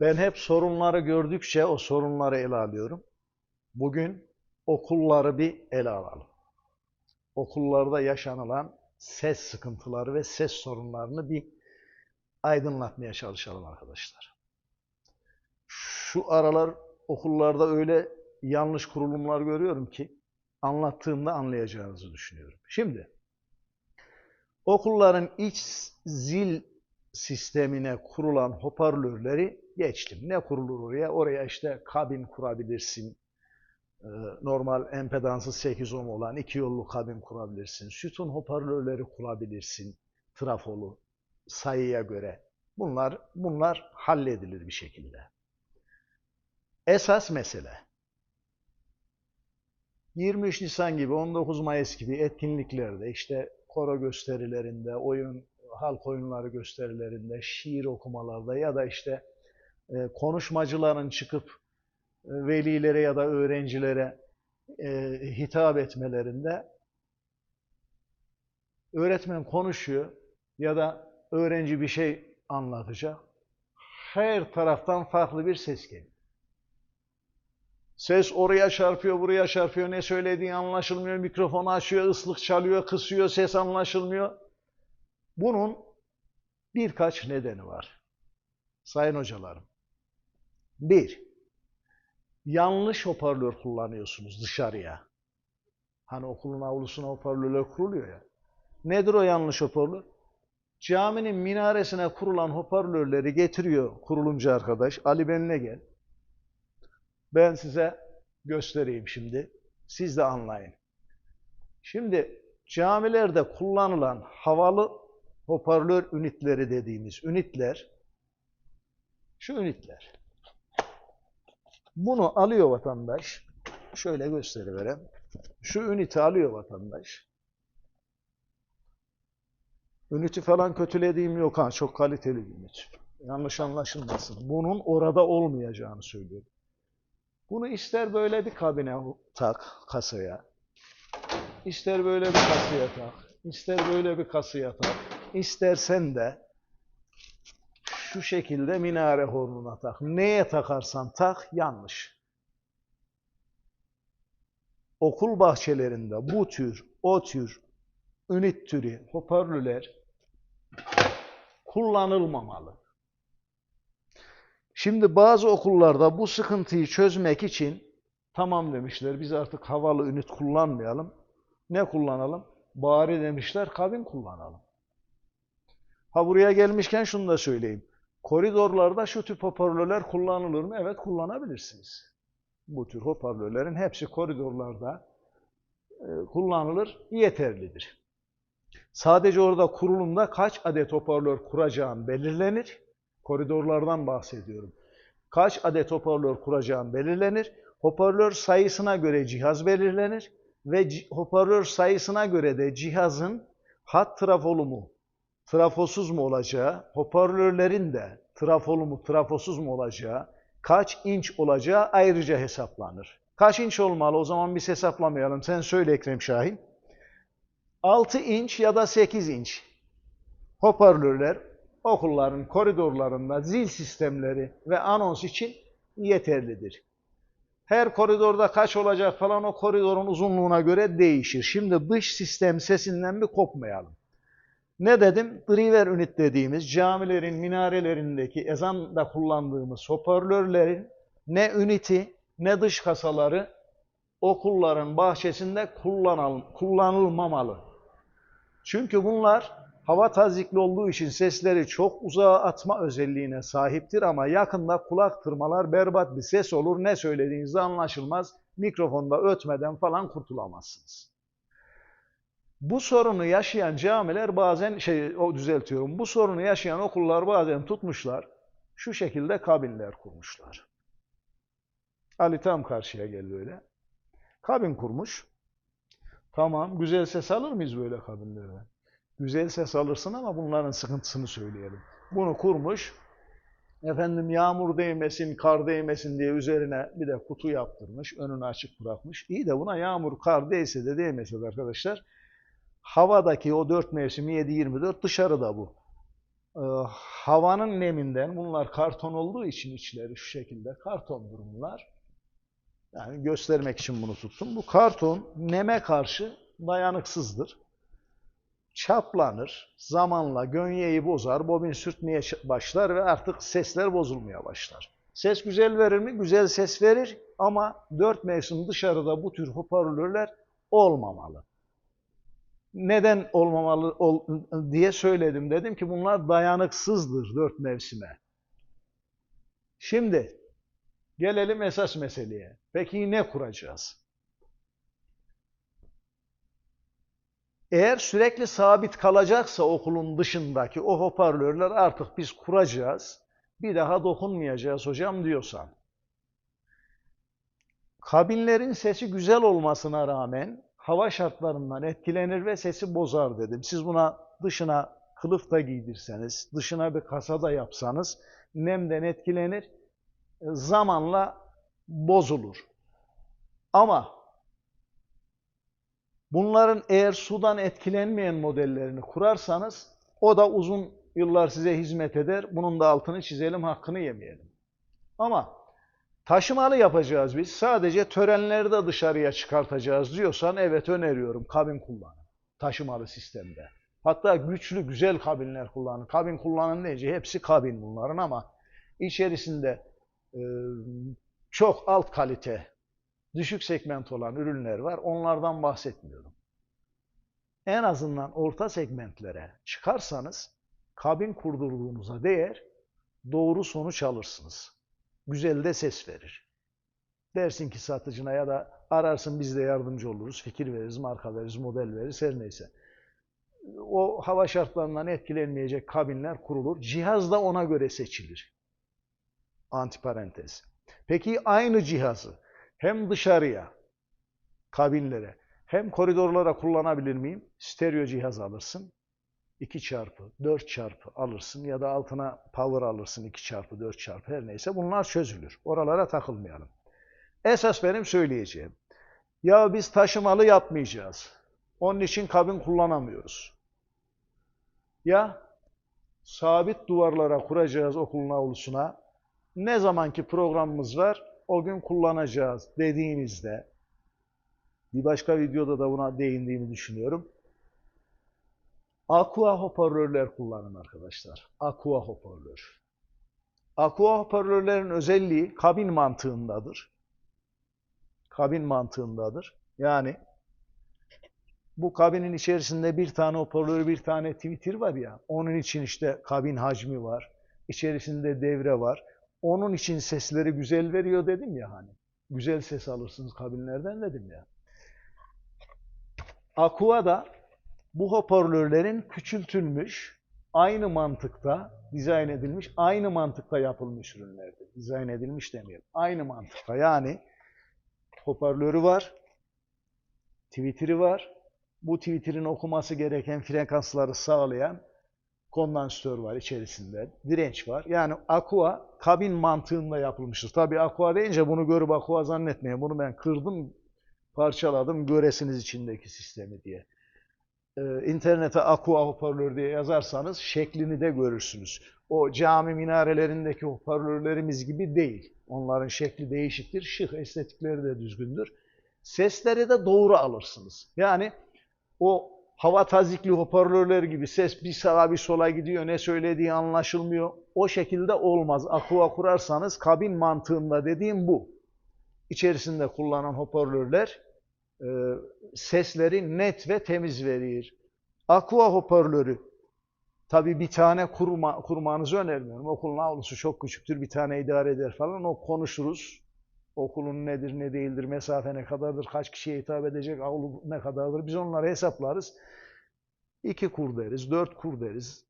Ben hep sorunları gördükçe o sorunları ele alıyorum. Bugün okulları bir ele alalım. Okullarda yaşanılan ses sıkıntıları ve ses sorunlarını bir aydınlatmaya çalışalım arkadaşlar. Şu aralar okullarda öyle yanlış kurulumlar görüyorum ki anlattığımda anlayacağınızı düşünüyorum. Şimdi okulların iç zil sistemine kurulan hoparlörleri geçtim. Ne kurulur oraya? Oraya işte kabin kurabilirsin. Ee, Normal empedansı 8 ohm olan iki yollu kabin kurabilirsin. Sütun hoparlörleri kurabilirsin. Trafolu sayıya göre. Bunlar bunlar halledilir bir şekilde. Esas mesele 23 Nisan gibi, 19 Mayıs gibi etkinliklerde, işte koro gösterilerinde, oyun, halk oyunları gösterilerinde, şiir okumalarda ya da işte e, konuşmacıların çıkıp e, velilere ya da öğrencilere e, hitap etmelerinde öğretmen konuşuyor ya da öğrenci bir şey anlatacak. Her taraftan farklı bir ses geliyor. Ses oraya çarpıyor, buraya çarpıyor. Ne söylediği anlaşılmıyor. Mikrofonu açıyor, ıslık çalıyor, kısıyor, ses anlaşılmıyor. Bunun birkaç nedeni var. Sayın hocalarım. Bir, yanlış hoparlör kullanıyorsunuz dışarıya. Hani okulun avlusuna hoparlörler kuruluyor ya. Nedir o yanlış hoparlör? Caminin minaresine kurulan hoparlörleri getiriyor kurulumcu arkadaş. Ali benimle gel. Ben size göstereyim şimdi. Siz de anlayın. Şimdi camilerde kullanılan havalı hoparlör ünitleri dediğimiz ünitler şu ünitler. Bunu alıyor vatandaş. Şöyle gösteriverem. Şu üniti alıyor vatandaş. Üniti falan kötülediğim yok ha. Çok kaliteli bir ünit. Yanlış anlaşılmasın. Bunun orada olmayacağını söylüyorum. Bunu ister böyle bir kabine tak kasaya, ister böyle bir kasaya tak, ister böyle bir kasaya tak, istersen de şu şekilde minare hornuna tak. Neye takarsan tak yanlış. Okul bahçelerinde bu tür, o tür ünit türü hoparlörler kullanılmamalı. Şimdi bazı okullarda bu sıkıntıyı çözmek için tamam demişler biz artık havalı ünit kullanmayalım. Ne kullanalım? Bari demişler kabin kullanalım. Ha buraya gelmişken şunu da söyleyeyim. Koridorlarda şu tip hoparlörler kullanılır mı? Evet kullanabilirsiniz. Bu tür hoparlörlerin hepsi koridorlarda e, kullanılır, yeterlidir. Sadece orada kurulumda kaç adet hoparlör kuracağın belirlenir. Koridorlardan bahsediyorum. Kaç adet hoparlör kuracağın belirlenir. Hoparlör sayısına göre cihaz belirlenir ve hoparlör sayısına göre de cihazın hat trafolu mu, trafosuz mu olacağı, hoparlörlerin de trafolu mu, trafosuz mu olacağı, kaç inç olacağı ayrıca hesaplanır. Kaç inç olmalı? O zaman biz hesaplamayalım. Sen söyle Ekrem Şahin. 6 inç ya da 8 inç hoparlörler okulların koridorlarında zil sistemleri ve anons için yeterlidir. Her koridorda kaç olacak falan o koridorun uzunluğuna göre değişir. Şimdi dış sistem sesinden bir kopmayalım. Ne dedim? Driver ünit dediğimiz camilerin minarelerindeki ezanda kullandığımız hoparlörlerin ne üniti ne dış kasaları okulların bahçesinde kullanılmamalı. Çünkü bunlar hava tazikli olduğu için sesleri çok uzağa atma özelliğine sahiptir ama yakında kulak tırmalar berbat bir ses olur. Ne söylediğiniz anlaşılmaz. Mikrofonda ötmeden falan kurtulamazsınız. Bu sorunu yaşayan camiler bazen şey o düzeltiyorum. Bu sorunu yaşayan okullar bazen tutmuşlar. Şu şekilde kabinler kurmuşlar. Ali tam karşıya geldi öyle. Kabin kurmuş. Tamam, güzel ses alır mıyız böyle kabinlerden? Güzel ses alırsın ama bunların sıkıntısını söyleyelim. Bunu kurmuş, efendim yağmur değmesin, kar değmesin diye üzerine bir de kutu yaptırmış, önünü açık bırakmış. İyi de buna yağmur, kar değse de değmese de arkadaşlar, havadaki o dört mevsim 7-24 dışarıda bu. e, havanın neminden, bunlar karton olduğu için içleri şu şekilde kartondur bunlar. Yani göstermek için bunu tuttum. Bu karton neme karşı dayanıksızdır. Çaplanır, zamanla gönyeyi bozar, bobin sürtmeye başlar ve artık sesler bozulmaya başlar. Ses güzel verir mi? Güzel ses verir ama dört mevsim dışarıda bu tür hoparlörler olmamalı. Neden olmamalı ol, diye söyledim. Dedim ki bunlar dayanıksızdır dört mevsime. Şimdi gelelim esas meseleye. Peki ne kuracağız? Eğer sürekli sabit kalacaksa okulun dışındaki o hoparlörler artık biz kuracağız. Bir daha dokunmayacağız hocam diyorsan. Kabinlerin sesi güzel olmasına rağmen hava şartlarından etkilenir ve sesi bozar dedim. Siz buna dışına kılıf da giydirseniz, dışına bir kasa da yapsanız nemden etkilenir, zamanla bozulur. Ama bunların eğer sudan etkilenmeyen modellerini kurarsanız o da uzun yıllar size hizmet eder. Bunun da altını çizelim, hakkını yemeyelim. Ama taşımalı yapacağız biz. Sadece törenleri de dışarıya çıkartacağız diyorsan evet öneriyorum kabin kullanın. Taşımalı sistemde. Hatta güçlü, güzel kabinler kullanın. Kabin kullanın deyince hepsi kabin bunların ama içerisinde e, çok alt kalite, düşük segment olan ürünler var. Onlardan bahsetmiyorum. En azından orta segmentlere çıkarsanız kabin kurdurduğunuza değer doğru sonuç alırsınız. Güzel de ses verir. Dersin ki satıcına ya da ararsın biz de yardımcı oluruz, fikir veririz, marka veririz, model veririz her neyse. O hava şartlarından etkilenmeyecek kabinler kurulur. Cihaz da ona göre seçilir. Antiparantez. Peki aynı cihazı hem dışarıya, kabinlere hem koridorlara kullanabilir miyim? Stereo cihaz alırsın. 2 çarpı 4 çarpı alırsın ya da altına power alırsın 2 çarpı 4 çarpı her neyse bunlar çözülür. Oralara takılmayalım. Esas benim söyleyeceğim. Ya biz taşımalı yapmayacağız. Onun için kabin kullanamıyoruz. Ya sabit duvarlara kuracağız okulun avlusuna. Ne zamanki programımız var o gün kullanacağız dediğinizde bir başka videoda da buna değindiğimi düşünüyorum. Aqua hoparlörler kullanın arkadaşlar. Aqua hoparlör. Aqua hoparlörlerin özelliği kabin mantığındadır. Kabin mantığındadır. Yani bu kabinin içerisinde bir tane hoparlör, bir tane tweeter var ya, onun için işte kabin hacmi var, içerisinde devre var. Onun için sesleri güzel veriyor dedim ya hani. Güzel ses alırsınız kabinlerden dedim ya. Aqua da bu hoparlörlerin küçültülmüş, aynı mantıkta dizayn edilmiş, aynı mantıkta yapılmış ürünlerdir. Dizayn edilmiş demeyelim. Aynı mantıkta yani hoparlörü var, tweeter'i var. Bu tweeter'in okuması gereken frekansları sağlayan kondansatör var içerisinde, direnç var. Yani Aqua kabin mantığında yapılmıştır. Tabi Aqua deyince bunu görüp Aqua zannetmeyin. Bunu ben kırdım, parçaladım göresiniz içindeki sistemi diye. Ee, internete Aqua hoparlör diye yazarsanız şeklini de görürsünüz. O cami minarelerindeki hoparlörlerimiz gibi değil. Onların şekli değişiktir, şık, estetikleri de düzgündür. Sesleri de doğru alırsınız. Yani o hava tazikli hoparlörler gibi ses bir sağa bir sola gidiyor, ne söylediği anlaşılmıyor. O şekilde olmaz. Aqua kurarsanız kabin mantığında dediğim bu. İçerisinde kullanılan hoparlörler e, sesleri net ve temiz verir. Aqua hoparlörü tabi bir tane kurma, kurmanızı önermiyorum. Okulun avlusu çok küçüktür, bir tane idare eder falan. O konuşuruz. Okulun nedir, ne değildir, mesafe ne kadardır, kaç kişiye hitap edecek, avlu ne kadardır. Biz onları hesaplarız. İki kur deriz, dört kur deriz,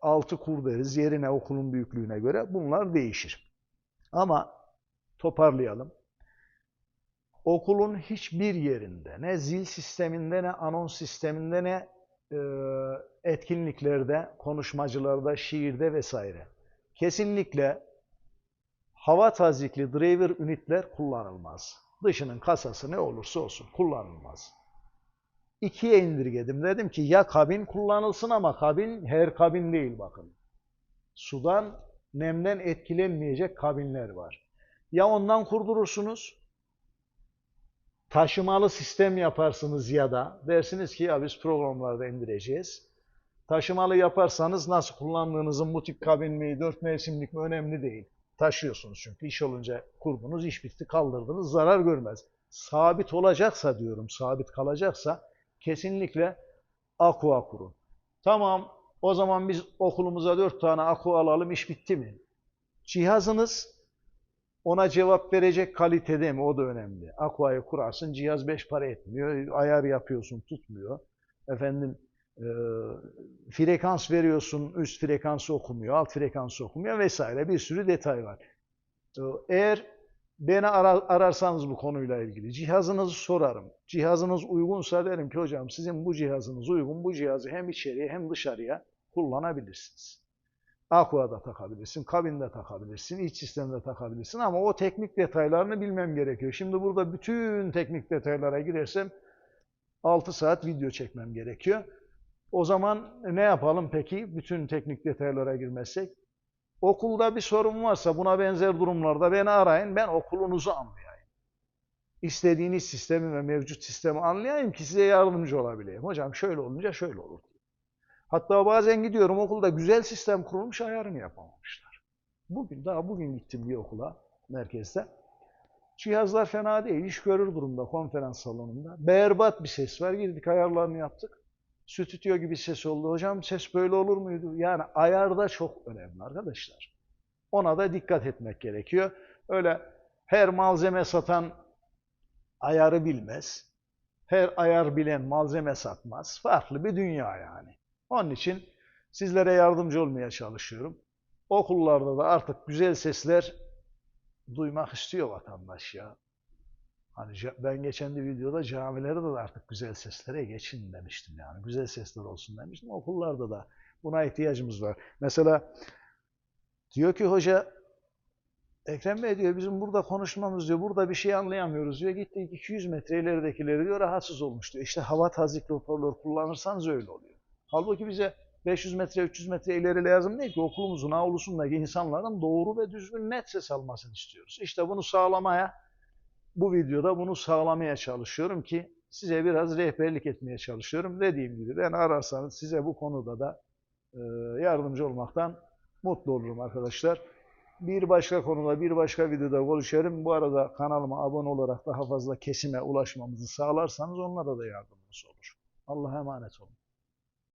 altı kur deriz yerine okulun büyüklüğüne göre. Bunlar değişir. Ama toparlayalım okulun hiçbir yerinde ne zil sisteminde ne anons sisteminde ne e, etkinliklerde, konuşmacılarda, şiirde vesaire kesinlikle hava tazikli driver ünitler kullanılmaz. Dışının kasası ne olursa olsun kullanılmaz. İkiye indirgedim. Dedim ki ya kabin kullanılsın ama kabin her kabin değil bakın. Sudan, nemden etkilenmeyecek kabinler var. Ya ondan kurdurursunuz, taşımalı sistem yaparsınız ya da dersiniz ki ya biz programlarda indireceğiz. Taşımalı yaparsanız nasıl kullandığınızın bu tip kabin mi, dört mevsimlik mi önemli değil. Taşıyorsunuz çünkü iş olunca kurdunuz, iş bitti, kaldırdınız, zarar görmez. Sabit olacaksa diyorum, sabit kalacaksa kesinlikle aqua kurun. Tamam, o zaman biz okulumuza dört tane aqua alalım, iş bitti mi? Cihazınız ona cevap verecek kalitede mi? O da önemli. Aqua'yı kurarsın, cihaz beş para etmiyor. Ayar yapıyorsun, tutmuyor. Efendim, e, frekans veriyorsun, üst frekansı okumuyor, alt frekansı okumuyor vesaire. Bir sürü detay var. E, Eğer beni ara- ararsanız bu konuyla ilgili cihazınızı sorarım. Cihazınız uygunsa derim ki hocam sizin bu cihazınız uygun. Bu cihazı hem içeriye hem dışarıya kullanabilirsiniz. Aqua'da takabilirsin, kabinde takabilirsin, iç sistemde takabilirsin ama o teknik detaylarını bilmem gerekiyor. Şimdi burada bütün teknik detaylara girersem 6 saat video çekmem gerekiyor. O zaman ne yapalım peki bütün teknik detaylara girmezsek? Okulda bir sorun varsa buna benzer durumlarda beni arayın, ben okulunuzu anlayayım. İstediğiniz sistemi ve mevcut sistemi anlayayım ki size yardımcı olabileyim. Hocam şöyle olunca şöyle olur. Hatta bazen gidiyorum okulda güzel sistem kurulmuş ayarını yapamamışlar. Bugün daha bugün gittim bir okula merkezde. Cihazlar fena değil, iş görür durumda konferans salonunda. Berbat bir ses var, girdik ayarlarını yaptık. Stüdyo gibi ses oldu. Hocam ses böyle olur muydu? Yani ayarda çok önemli arkadaşlar. Ona da dikkat etmek gerekiyor. Öyle her malzeme satan ayarı bilmez. Her ayar bilen malzeme satmaz. Farklı bir dünya yani. Onun için sizlere yardımcı olmaya çalışıyorum. Okullarda da artık güzel sesler duymak istiyor vatandaş ya. Hani ben geçen bir videoda camilerde de artık güzel seslere geçin demiştim yani. Güzel sesler olsun demiştim. Okullarda da buna ihtiyacımız var. Mesela diyor ki hoca Ekrem Bey diyor bizim burada konuşmamız diyor. Burada bir şey anlayamıyoruz diyor. Gittik 200 metre ileridekileri diyor rahatsız olmuş diyor. İşte hava tazik hoparlör kullanırsanız öyle oluyor. Halbuki bize 500 metre 300 metre ileri lazım değil ki okulumuzun avlusundaki insanların doğru ve düzgün net ses almasını istiyoruz. İşte bunu sağlamaya bu videoda bunu sağlamaya çalışıyorum ki size biraz rehberlik etmeye çalışıyorum. Dediğim gibi beni ararsanız size bu konuda da e, yardımcı olmaktan mutlu olurum arkadaşlar. Bir başka konuda, bir başka videoda konuşalım. Bu arada kanalıma abone olarak daha fazla kesime ulaşmamızı sağlarsanız onlara da yardımcı olur. Allah'a emanet olun.